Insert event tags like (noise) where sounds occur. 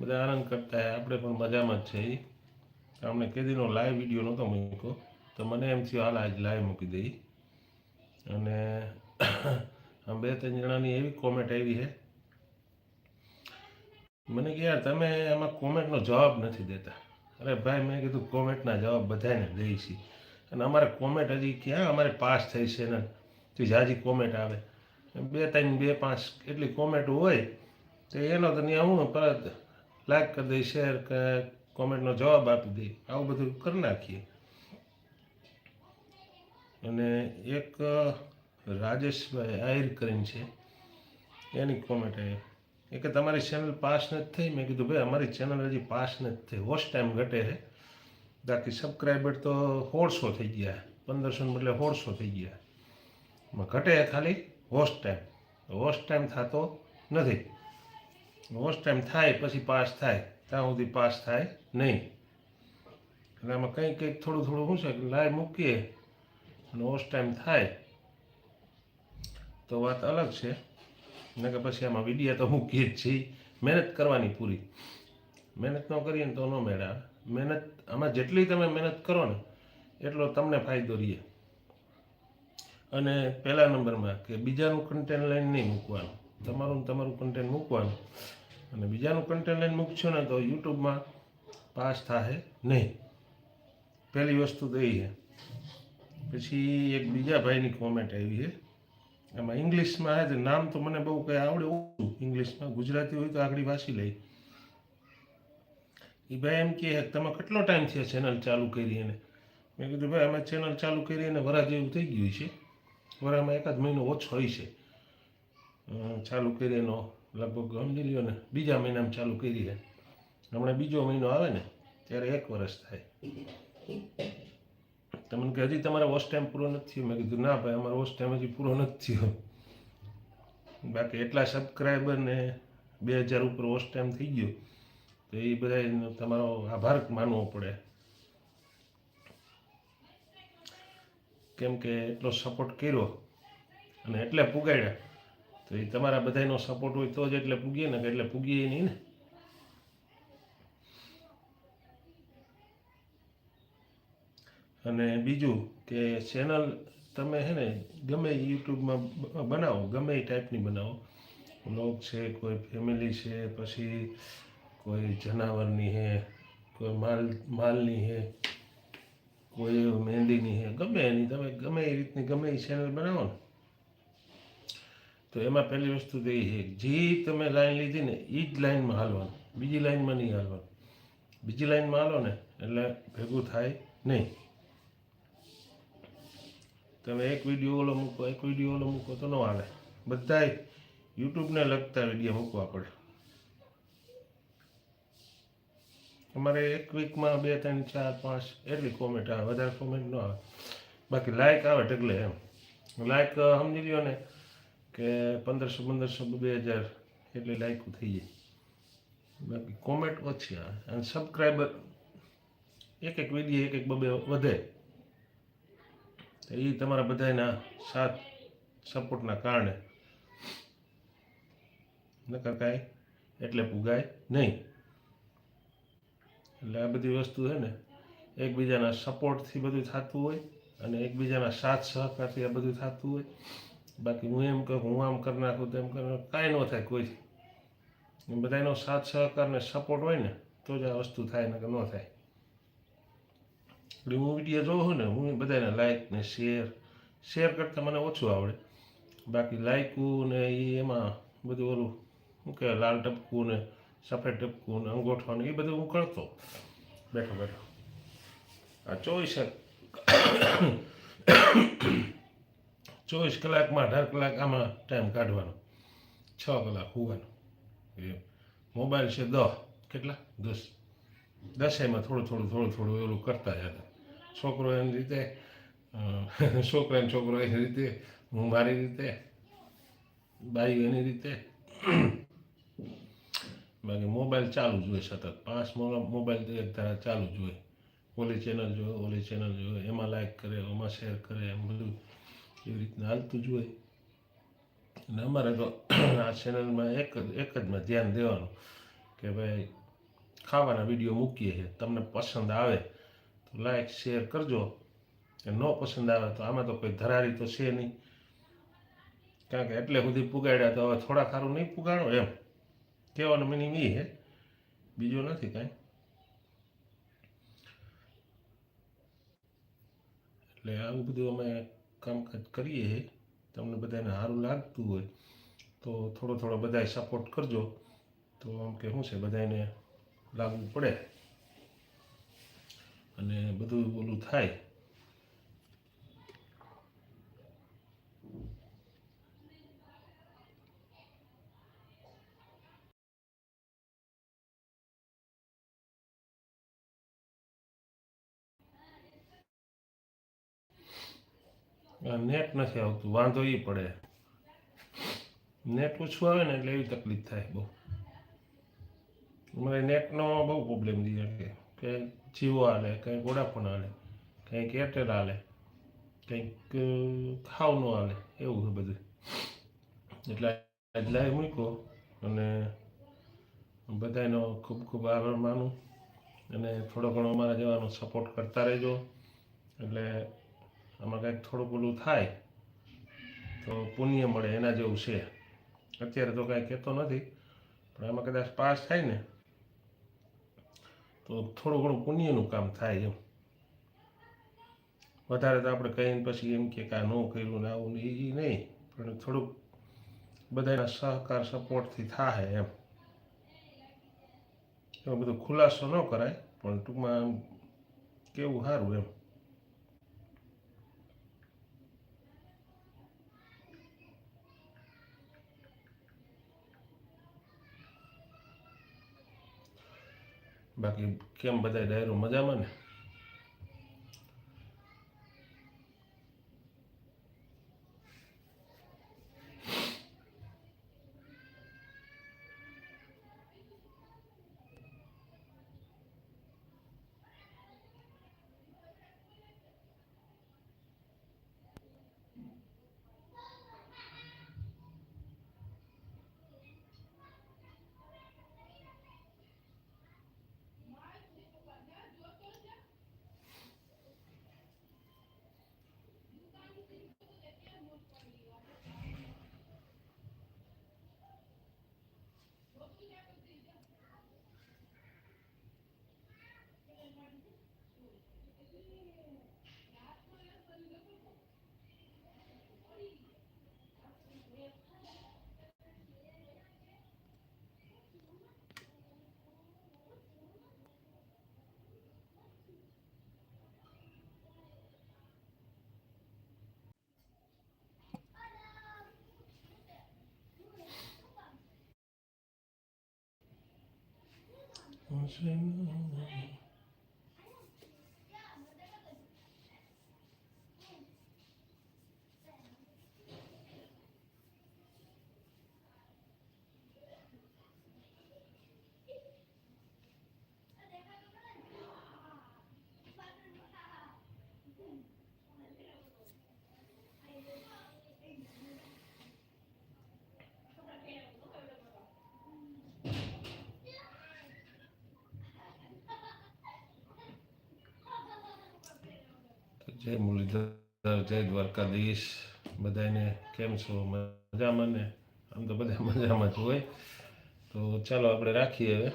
બધા આનંદ કરતા આપણે પણ મજામાં જ છે આપણે કેદીનો લાઈવ વીડિયો નહોતો મૂક્યો. તો મને એમ થયું, હાલ આજ લાઈવ મૂકી દઈ અને (coughs) બે ત્રણ જણાની એવી કોમેન્ટ આવી છે મને કે, યાર, તમે એમાં કોમેન્ટનો જવાબ નથી દેતા. અરે ભાઈ, મેં કીધું કોમેન્ટના જવાબ બધાને દઈ છે અને અમારે કોમેન્ટ હજી ક્યાં? અમારે પાસ થઈ છે ને. તો જાજી કોમેન્ટ આવે. બે ત્રણ, બે પાંચ એટલી કોમેન્ટ હોય, તો એનો તો ત્યાં હું, પરત લાઈક કરી દઈ શેર કોમેન્ટનો જવાબ આપી દઈ આવું બધું કરી નાખીએ. અને એક રાજેશભાઈ આહિર કરીને છે. એની કોમેન્ટ આવી એ કે તમારી ચેનલ પાસ નથી થઈ? મેં કીધું, ભાઈ, અમારી ચેનલ હજી પાસ નથી થઈ. હોસ્ટ ટાઈમ ઘટે છે. બાકી સબસ્ક્રાઈબર તો સોળસો થઈ ગયા. પંદરસો એટલે સોળસો થઈ ગયા. ઘટે ખાલી હોસ્ટ ટાઈમ હોસ્ટ ટાઈમ થતો નથી. વોચ ટાઈમ થાય, પછી પાસ થાય. ત્યાં સુધી પાસ થાય નહીં. એટલે આમાં કંઈક કંઈક થોડું થોડું શું છે કે લાઈવ મૂકીએ અને ઓસ્ટ ટાઈમ થાય. તો વાત અલગ છે. ને કે પછી આમાં વિડીયા તો મૂકીએ જ છીએ. મહેનત કરવાની પૂરી. મહેનત ન કરીએ ને તો ન મેળ મહેનત, આમાં જેટલી તમે મહેનત કરો ને, એટલો તમને ફાયદો રહે. અને પહેલા નંબરમાં કે બીજાનું કન્ટેન્ટ લાઈન નહીં મૂકવાનું. તમારું તમારું કન્ટેન્ટ મૂકવાનું. અને બીજાનું કન્ટેન્ટ લઈને મૂકશો ને તો યુટ્યુબમાં પાસ થાય નહીં. પહેલી વસ્તુ તો એ છે. પછી એક બીજા ભાઈની કોમેન્ટ આવી છે. એમાં ઇંગ્લિશમાં છે, નામ તો મને બહુ કંઈ આવડે ઓછું. ઇંગ્લિશમાં ગુજરાતી હોય તો આગળ વાંચી લઈ. એ ભાઈ એમ કહે, તમે કેટલો ટાઈમ થયો ચેનલ ચાલુ કરી એને? મેં કીધું, ભાઈ અમે ચેનલ ચાલુ કરી અને વરા જેવું થઈ ગયું છે. વરામાં એકાદ મહિનો ઓછો હોય છે. ચાલુ કરી એનો લગભગ સમજી લ્યો ને બીજા મહિનામાં ચાલુ કરી છે. હમણાં બીજો મહિનો આવે ને, ત્યારે એક વર્ષ થાય. તમને કે હજી તમારે વોશ ટાઈમ પૂરો નથી થયો? મેં કીધું, ના ભાઈ, અમારો વોશ ટાઈમ હજી પૂરો નથી થયો. બાકી એટલા સબસ્ક્રાઈબર ને બે હજાર ઉપર વોશ ટાઈમ થઈ ગયો, તો એ બધા તમારો આભાર માનવો પડે. કેમ કે એટલો સપોર્ટ કર્યો અને એટલે પુગાડ્યા. તો એ તમારા બધાનો સપોર્ટ હોય તો જ એટલે પૂગીએ ને એટલે પૂગીએ નહીં ને. અને બીજું કે ચેનલ તમે હે ને, ગમે યુટ્યુબમાં બનાવો, ગમે એ ટાઈપની બનાવો. વ્લોગ છે, કોઈ ફેમિલી છે, પછી કોઈ જનાવરની હે, કોઈ માલ, માલની હે, કોઈ મહેંદીની હે, ગમે એની તમે ગમે એ રીતની ગમે એ ચેનલ બનાવો ને. તો એમાં પહેલી વસ્તુ તો એ છે, જે તમે લાઈન લીધી ને એ જ લાઈનમાં હાલવાનું. બીજી લાઈનમાં નહીં હાલવાનું. બીજી લાઈનમાં હાલો ને, એટલે ભેગું થાય નહીં. તમે એક વીડિયો ઓલો મૂકો, એક વીડિયો ઓલો મૂકો તો ન હાલે. બધાય યુટ્યુબને લગતા વીડિયો મૂકવા પડે. અમારે એક વીકમાં બે, ત્રણ, ચાર, પાંચ એટલી કોમેન્ટ આવે, વધારે કોમેન્ટ ન આવે. બાકી લાઇક આવે ઢગલે એમ. લાઇક સમજી લ્યો ને કે પંદરસો પંદરસો બે હજાર એટલે લાયકું થઈ જાય. બાકી કોમેન્ટ ઓછી આવે અને સબસ્ક્રાઈબર એક એક વીડિયો એક એક બબે વધે. એ તમારા બધાના સાથ સપોર્ટના કારણે. નકર કાંઈ એટલે પુગાય નહીં. એટલે આ બધી વસ્તુ છે ને, એકબીજાના સપોર્ટથી બધું થતું હોય અને એકબીજાના સાથ સહકારથી આ બધું થતું હોય. બાકી હું એમ કહું, હું આમ કરી નાખું તેમ કરી કાંઈ ન થાય કોઈ. બધાનો સાથ, સહકાર ને સપોર્ટ હોય ને, તો જ આ વસ્તુ થાય ને કે ન થાય. એટલે હું વીડિયો જોઉં ને, હું બધાને લાઇક ને શેર શેર કરતાં મને ઓછું આવડે. બાકી લાઇકું ને એ એમાં બધું ઓલું શું કહેવાય, લાલ ટપકું ને સફેદ ટપકું ને અંગોઠવાનું એ બધું હું કરતો. બેઠો બેઠો. આ ચોવીસ ચોવીસ કલાકમાં, અઢાર કલાક આમાં ટાઈમ કાઢવાનો. છ કલાક હોવાનો. મોબાઈલ છે દહ. કેટલા? દસ. દસેમાં થોડું થોડું થોડું થોડું એવું કરતા જતા. છોકરો એની રીતે (laughs) છોકરા ને છોકરો એની રીતે, હું મારી રીતે, બાઈ એની રીતે. (clears throat) બાકી મોબાઈલ ચાલુ જોઈએ સતત. પાંચ મોબાઈલ એક ધારા ચાલુ જોઈએ ઓલી ચેનલ જોયો ઓલી ચેનલ જોયો એમાં લાઈક કરે, એમાં શેર કરે, એમ બધું. એવી રીતના હાલતું જ હોય. અને અમારે તો આ ચેનલમાં એક જ એક જ માં ધ્યાન દેવાનું કે ભાઈ ખાવાના વીડિયો મૂકીએ છીએ. તમને પસંદ આવે તો લાઈક શેર કરજો. કે ન પસંદ આવે તો આમાં તો કોઈ ધરારી તો છે નહીં. કારણ કે એટલે સુધી પુગાડ્યા તો હવે થોડા ખારું નહીં પુગાડો એમ. કહેવાનો મિનિંગ એ છે. બીજું નથી કાંઈ. એટલે આવું બધું અમે કામકાજ કરીએ તમને બધાને સારું લાગતું હોય તો થોડો થોડો બધાય સપોર્ટ કરજો. તો આમ કે શું છે બધાને લાગવું પડે. અને બધું ઓલું થાય. નેટ નથી આવતું, વાંધો એ પડે. નેટ ઓછું આવે ને એટલે એવી તકલીફ થાય બહુ. મને નેટનો બહુ પ્રોબ્લેમ થઈ કે કંઈક જીઓ હાલે કંઈક વોડાફોન હાલે કંઈક એરટેલ હાલે કંઈક ખાવ ન હાલે, એવું છે બધું. એટલે લાઈવ મૂક્યો અને બધાનો ખૂબ ખૂબ આભાર માનું. અને થોડો ઘણો અમારા જવાનો સપોર્ટ કરતા રહેજો. એટલે આમાં કંઈક થોડું પેલું થાય, તો પુણ્ય મળે, એના જેવું છે. અત્યારે તો કાંઈ કહેતો નથી, પણ આમાં કદાચ પાસ થાય ને, તો થોડું ઘણું પુણ્યનું કામ થાય એમ. વધારે તો આપણે કહીને પછી એમ કે આ ન કર્યું ને આવું ને એ નહીં, પણ થોડુંક બધાના સહકાર સપોર્ટથી થાય એમ. એમાં બધું ખુલાસો ન કરાય, પણ ટૂંકમાં કેવું સારું એમ. બાકી કેમ બધા ડાયરો મજામાં ને? Hey. જય મુરલીધર, જય દ્વારકાધીશ. બધાને કેમ છો? મજામાં ને? આમ તો બધા મજામાં જ હોય. તો ચાલો આપણે રાખીએ હવે.